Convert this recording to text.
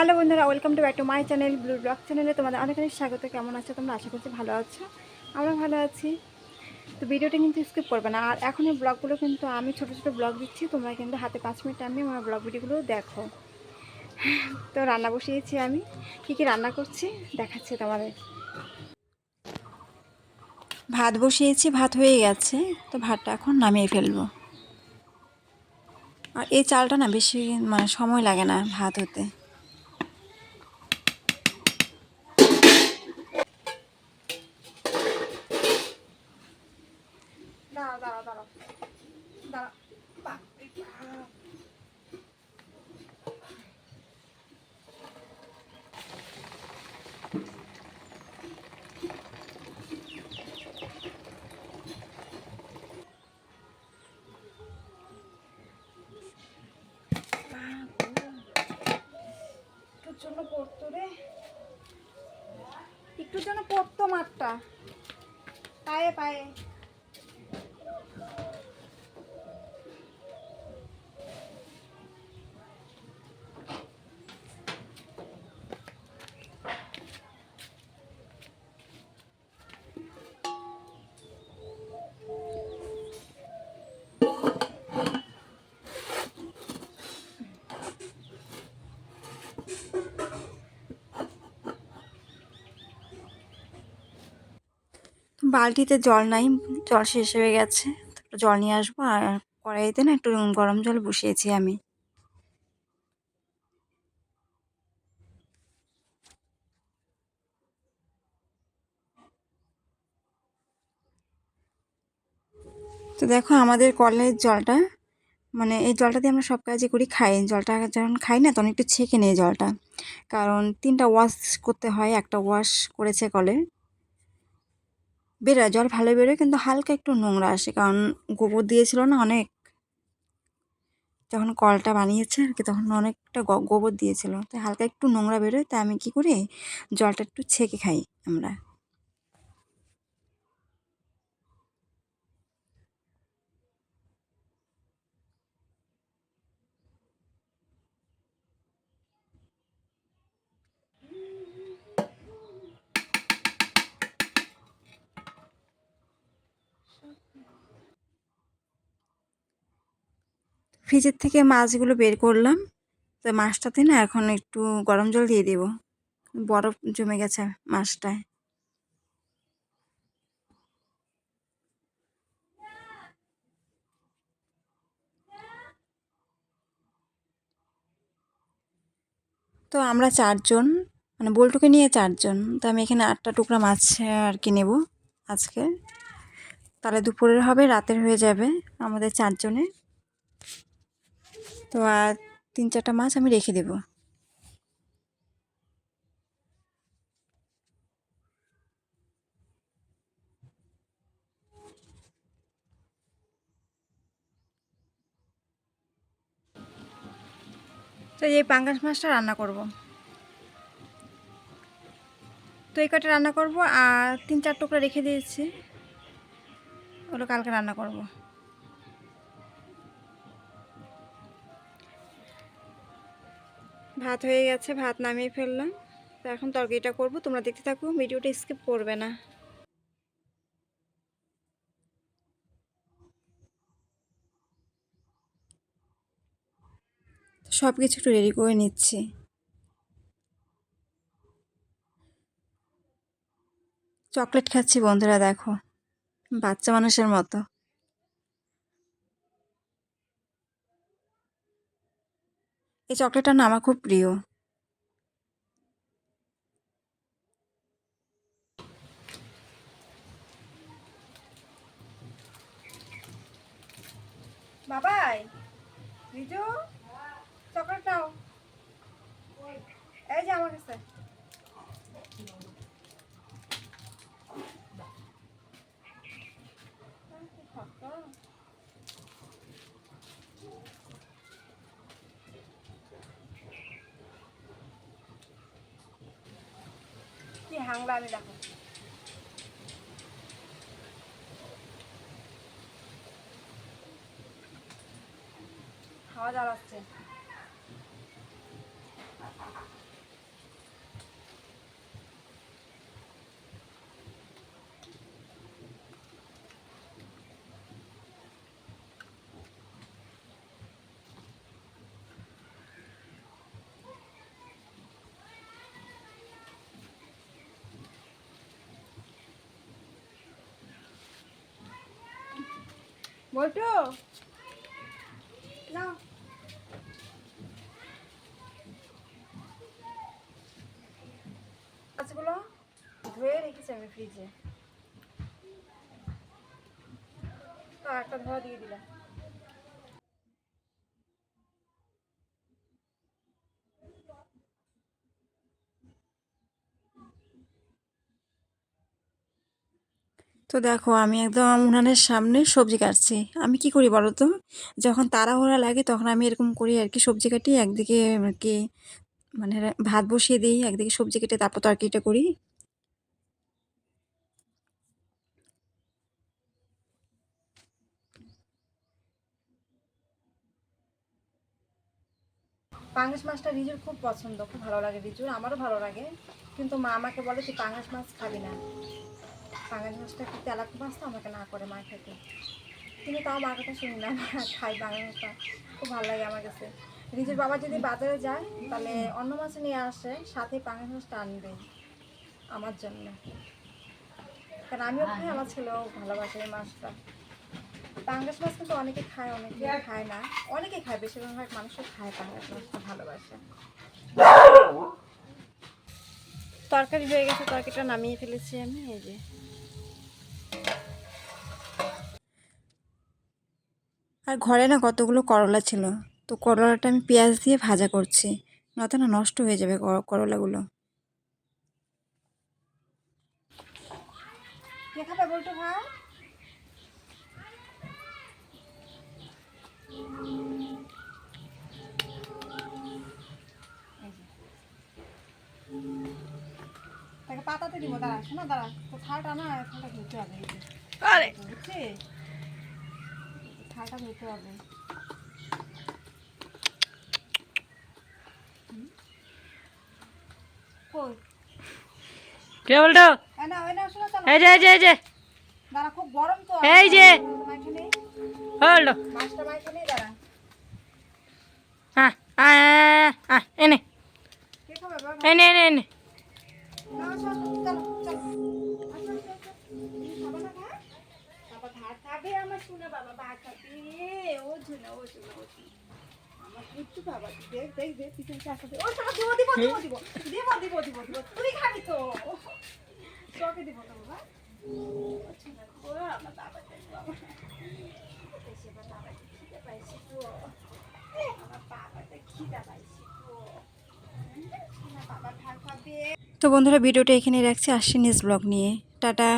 Hello বন্ধুরা welcome to back to my channel blue blog চ্যানেলে তোমাদের অনেক অনেক স্বাগত। কেমন আছো তোমরা? আশা করছি ভালো আছো। আমরা ভালো আছি। তো ভিডিওটা কিন্তু স্কিপ করবে না। আর এখন ব্লগগুলো কিন্তু আমি ছোটো ছোটো ব্লগ দিচ্ছি, তোমরা কিন্তু হাতে পাঁচ মিনিট টাইমে আমার ব্লগ ভিডিওগুলো দেখো। তো রান্না বসিয়েছি আমি। কী কী রান্না করছি? দেখাচ্ছি তোমাদের। ভাত বসিয়েছি, ভাত হয়ে গেছে। তো ভাতটা এখন নামিয়ে ফেলব। আর এই চালটা না বেশি মানে সময় লাগে না ভাত হতে। বাপরে বাপ। একটুর জন্য পড়তো রে। একটুর জন্য পড়তো মাঠটা। পায়ে পায়ে। বালতিতে জল নাই, জল শেষ হয়ে গেছে। জল নিয়ে আসব আর কড়াইতে না একটু গরম জল বসিয়েছি আমি। তো দেখো আমাদের কলের জলটা মানে এই জলটা দিয়ে আমরা সব কাজই করি, খাই। জলটা যখন খাই না তখন একটু ছেঁকে নেই জলটা। কারণ তিনটা ওয়াশ করতে হয়, একটা ওয়াশ করেছে কলে। বেরোয়, জল ভালো বেরোয়, কিন্তু হালকা একটু নোংরা আসে, কারণ গোবর দিয়েছিল না অনেক। যখন কলটা বানিয়েছে আর কি, তখন অনেকটা গোবর দিয়েছিল। তাই হালকা একটু নোংরা বেরোয়, তাই আমি কি করি, জলটা একটু ছেঁকে খাই আমরা। ফ্রিজের থেকে মাছগুলো বের করলাম। তো মাছটাতে না এখন একটু গরম জল দিয়ে দেবো। বরফ জমে গেছে মাছটায়। তো আমরা চারজন মানে বোলটুকে নিয়ে চারজন। তো আমি এখানে আটটা টুকরা মাছ আর কি নেব আজকে। তাহলে দুপুরের হবে, রাতের হয়ে যাবে আমাদের চারজনে তো আর তিন চারটা মাছ আমি রেখে দেবো। তো এই পাঙ্গাস মাছটা রান্না করব। তো এই কটা রান্না করব আর তিন চার টুকরা রেখে দিয়েছি। ওগুলো কালকে রান্না করব। ভাত হয়ে গেছে, ভাত নামিয়ে ফেললাম। তো এখন তরকারিটা করব, তোমরা দেখতে থাকো, ভিডিওটা স্কিপ করবে না। সব কিছু একটু রেডি করে নিচ্ছি। চকলেট খাচ্ছি বন্ধুরা, দেখো। বাচ্চা মানুষের মতো। এই চকলেটটা না আমার খুব প্রিয়। বাবাই রিজু চকলেট নাও। এই যে আমার কাছে। হাংলা আমি দেখো। দাওয়া জ্বালাচ্ছে বলটু নাও। মাছগুলো ধুয়ে রেখেছি আমি ফ্রিজে তো একটা ধোয়া দিয়ে দিলাম। তো দেখো, আমি একদম উনানের সামনে সবজি কাটছি। আমি কি করি বলো তো? যখন তাড়াহুড়া লাগে তখন আমি এরকম করি আর কি, সবজি কাটি, একদিকে আর কি মানে ভাত বসিয়ে দিই, একদিকে সবজি কেটে তারপর তরকারিটা করি। পাঙ্গাস মাছটা রিজুর খুব পছন্দ, খুব ভালো লাগে রিজুর, আমারও ভালো লাগে। কিন্তু মা আমাকে বলে তুই পাঙ্গাস মাছ খাবি না। পাঙ্গাস মাছটা একটু মাছ তো আমাকে না করে মা খেতে কিন্তু তাও মার কথা শুনি না, মা খাই পাঙ্গাস মাছটা খুব ভালো লাগে আমার কাছে। রিজুর বাবা যদি বাজারে যায়, তাহলে অন্য মাছ নিয়ে আসে, সাথে পাঙ্গাস মাছটা আনবে আমার জন্য। কারণ আমিও খাই, আমার ছেলেও ভালোবাসে এই মাছটা। পাঙ্গাস মাছ কিন্তু অনেকে খায় অনেকে খায় না। অনেকে খায়, বেশিরভাগ মানুষও খায় পাঙ্গাস মাছটা ভালোবাসে। তরকারি হয়ে গেছে, তরকারিটা নামিয়ে ফেলেছি আমি, এই যে। আর ঘরে না কতগুলো করলা ছিল। তো করলাটা আমি পেঁয়াজ দিয়ে ভাজা করছি। নয়তো না নষ্ট হয়ে যাবে করলাগুলো। কে খাবে বলতো ভাই? এই যে। তাকে পাতাতে দিব দাঁড়া শোনা দাঁড়া। তো থালটা না থালটা ধুতে হবে বুঝছি মাথাটা নিতে হবে। কে বলতো? এই যে এই যে এনে। এনে এনে এনে। শোনা বাবা ভাত ও ঝুনা ও ঝুনা ও আমার কিচ্ছু বাবা দেখ দেখ দেখ পিছনে চাষা ও শোনা দিব দিব দিব দিব দিব দিব দিব দিব। তুই খাবি তো। তোকে দিব তো বাবা। ও ঝুনা, ও আমার বাবা দেখ বাবা। এসে আমার বাবা খিদে পাইছে তো। আমার বাবাটা খিদে পাইছে তো। বাবা ভাত খাবে। তো বন্ধুরা ভিডিওটা এখানে রাখছি। আসছি নেক্সট ব্লগ নিয়ে। টাটা।